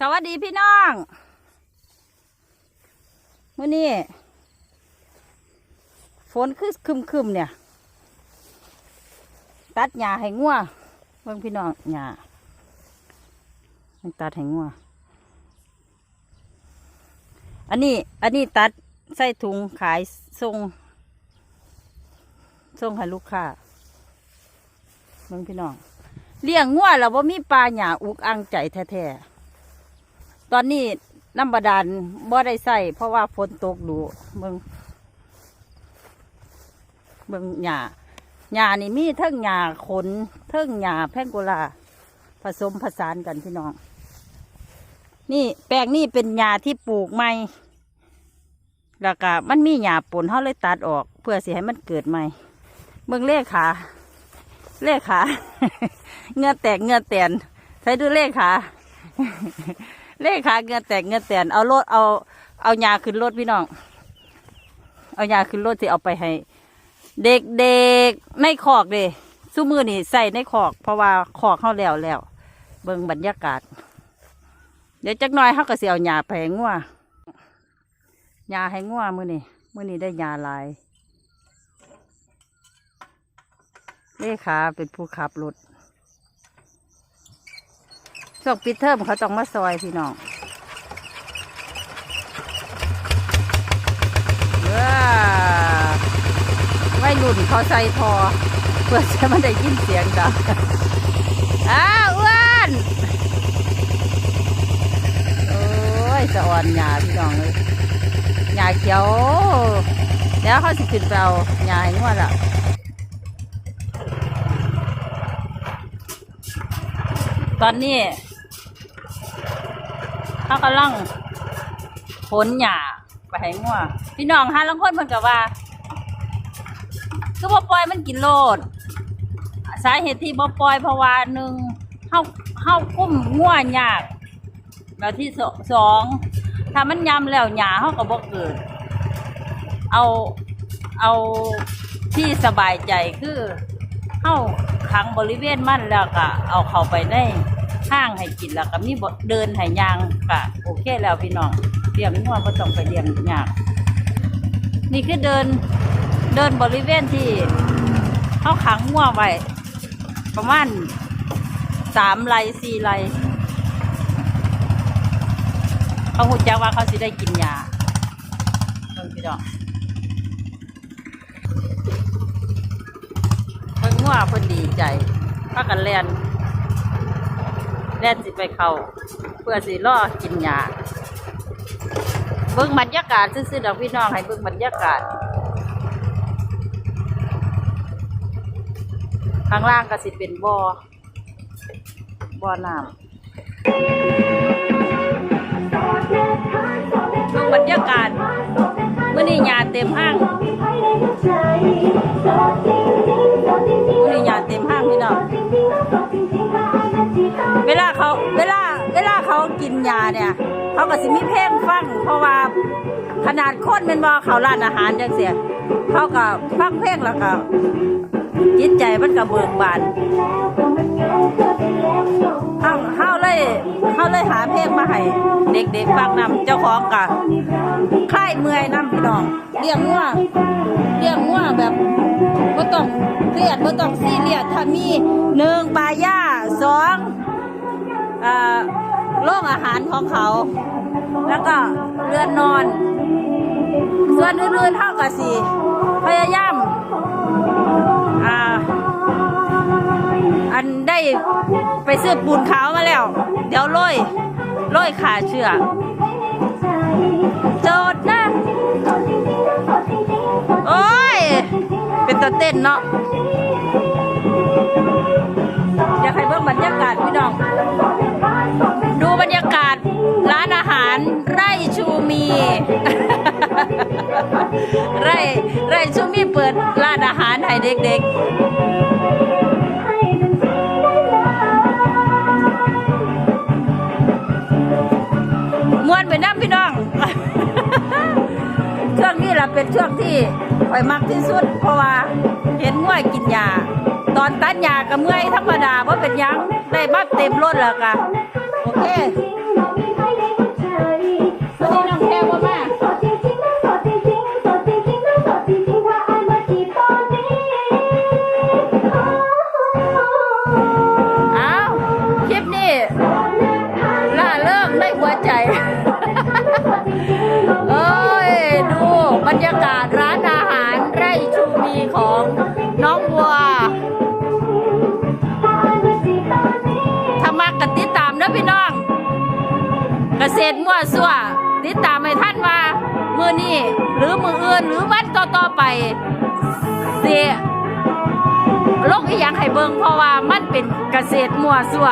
สวัสดีพี่น้องมื่อนี้ฝนคือคึมคึมเนี่ย ตัดหญ้าให้งัวเบิ่งพี่น้องหญ้าตัดให้งัวอันนี้ อันนี้ตัดใส่ถุงขายส่งส่งให้ลูกค้าเบิ่งพี่น้องเลี้ยงงัวแล้วว่ามีปลาหยาอุกอังใจแท้ๆ ตอนนี้น้ำบาดาลบ่ได้ใส่เพราะว่าฝนตกดูเบิ่งเบิ่งหญ้าหญ้านี่มีเทั้งหญ้าขนเทั้งหญ้าแพงโกลาผสมผสานกันพี่น้อง นี่แปลงนี่เป็นหญ้าที่ปลูกใหม่แล้วก็มันมีหญ้าปนเขาเลยตัดออก เพื่อสิให้มันเกิดใหม่เบิ่งเลขขาเลขขาเงือแตกเงือแตนใช้ดูเลขขา เลขขาเงือแตกเงือแตนเอารถเอา เอายาขึ้นรถพี่น้อง เอายาขึ้นรถที่เอาไปให้ เด็กเด็กๆในคอกเด้สู้มือนี่ใส่ในคอก เพราะว่าคอกเข้าแล้วแล้ว เบิ่งบรรยากาศ เดี๋ยวจักหน่อยเขาก็สิเอายาไปให้งัวยาให้งัวมือนี่มือนี่ได้ยาลายเลขาเป็นผู้ขับรถ ช่วงปิดเทอมเขาต้องมาซอยพี่น้องว้าวัยรุ่นเขาใส่ทอเพื่อจะไม่ได้ยินเสียงดังอ้าอ้วนโอ้ยสะอ่อนหยาพี่น้องเลยหยาเขียวแล้วเขาสิขึ้นไปเอาหยาให้งวดละตอนนี้ เขากำลังขนหญ้าไปให้งัวพี่น้องฮะลังคนเพิ่นกับว่า คือบ่ปล่อยมันกินโลด สาเหตุที่บ่ปล่อยเพราะว่าหนึ่งเฮาเฮากุ้มงัวยากแล้วที่สองถ้ามันยำแล้วหญ้าเฮาก็บ่เกิด เอาเอาที่สบายใจคือเฮาขังบริเวณมันแล้วก็เอาเข้าไปใน ห้างให้กินแล้วก็มีบ่เดินให้ยางก็โอเคแล้วพี่น้องเลี้ยงงัวบ่ต้องไปเลี้ยงยากนี่คือเดินเดินบริเวณที่เขาขังงัวไว้ประมาณสามไร่สี่ไร่เขาหูจักว่าเขาสิได้กินยาเบิ่งพี่น้องเพิ่นงัวเพิ่นดีใจพากันแลน แล่นสิไปเขาเพื่อสิรอกินยาเบิ่งบรรยากาศซื่อๆดอกพี่น้องให้เบิ่งบรรยากาศ ข้างล่างก็สิเป็นบ่อบ่อน้ำดูบรรยากาศเมื่อนี้ยาเต็มห้างเมื่อนี้ยาเต็มห้างพี่น้อง เวลาเขาเวลาเวลาเขากินยาเนี่ย เขาก็สิมีเพลงฟัง เพราะว่าขนาดคนเป็นบอเขาร้านอาหารจังเสียเขาก็ฟังเพลงแล้วก็จิตใจมันก็เบิกบาน เฮาเฮาเลยเฮาเลยหาเพลงมาให้เด็กๆฟังนำเจ้าของกะคลายเมื่อยนำพี่น้องเลี้ยงงัวเลี้ยงงัวแบบบ่ต้องเครียดบ่ต้องซีเรียสถ้ามีหนึ่งปลาย่าสองอ่าโรงอาหารของเขา แล้วก็เรือนนอน ส่วนอื่นๆเท่ากับสิพยายาม ได้ไปซื้อปูนขาวมาแล้ว เดี๋ยวโรยโรยขาเชือกโจดนะ โอ้ย เป็นตัวเต้นเนาะอยากให้เบิ่งบรรยากาศพี่น้อง ดูบรรยากาศร้านอาหารไร่ชูมี ไร่ไร่ชูมีเปิดร้านอาหารให้เด็กๆ ช่วงที่ข่อยมักที่สุด เพราะว่าเห็นง่วยกินยา ตอนต้านยากับเมื่อยธรรมดาเพราะเป็นยังได้บักเต็มรถแล้วกะโอเค วันนี้น้องแพว่า วซั่วติดตามให้ท่านว่า มือนี้หรือมืออื่นหรือวันต่อๆไปเสียลงอีหยังให้เบิ่งเพราะว่ามันเป็นเกษตรมั่วซั่ว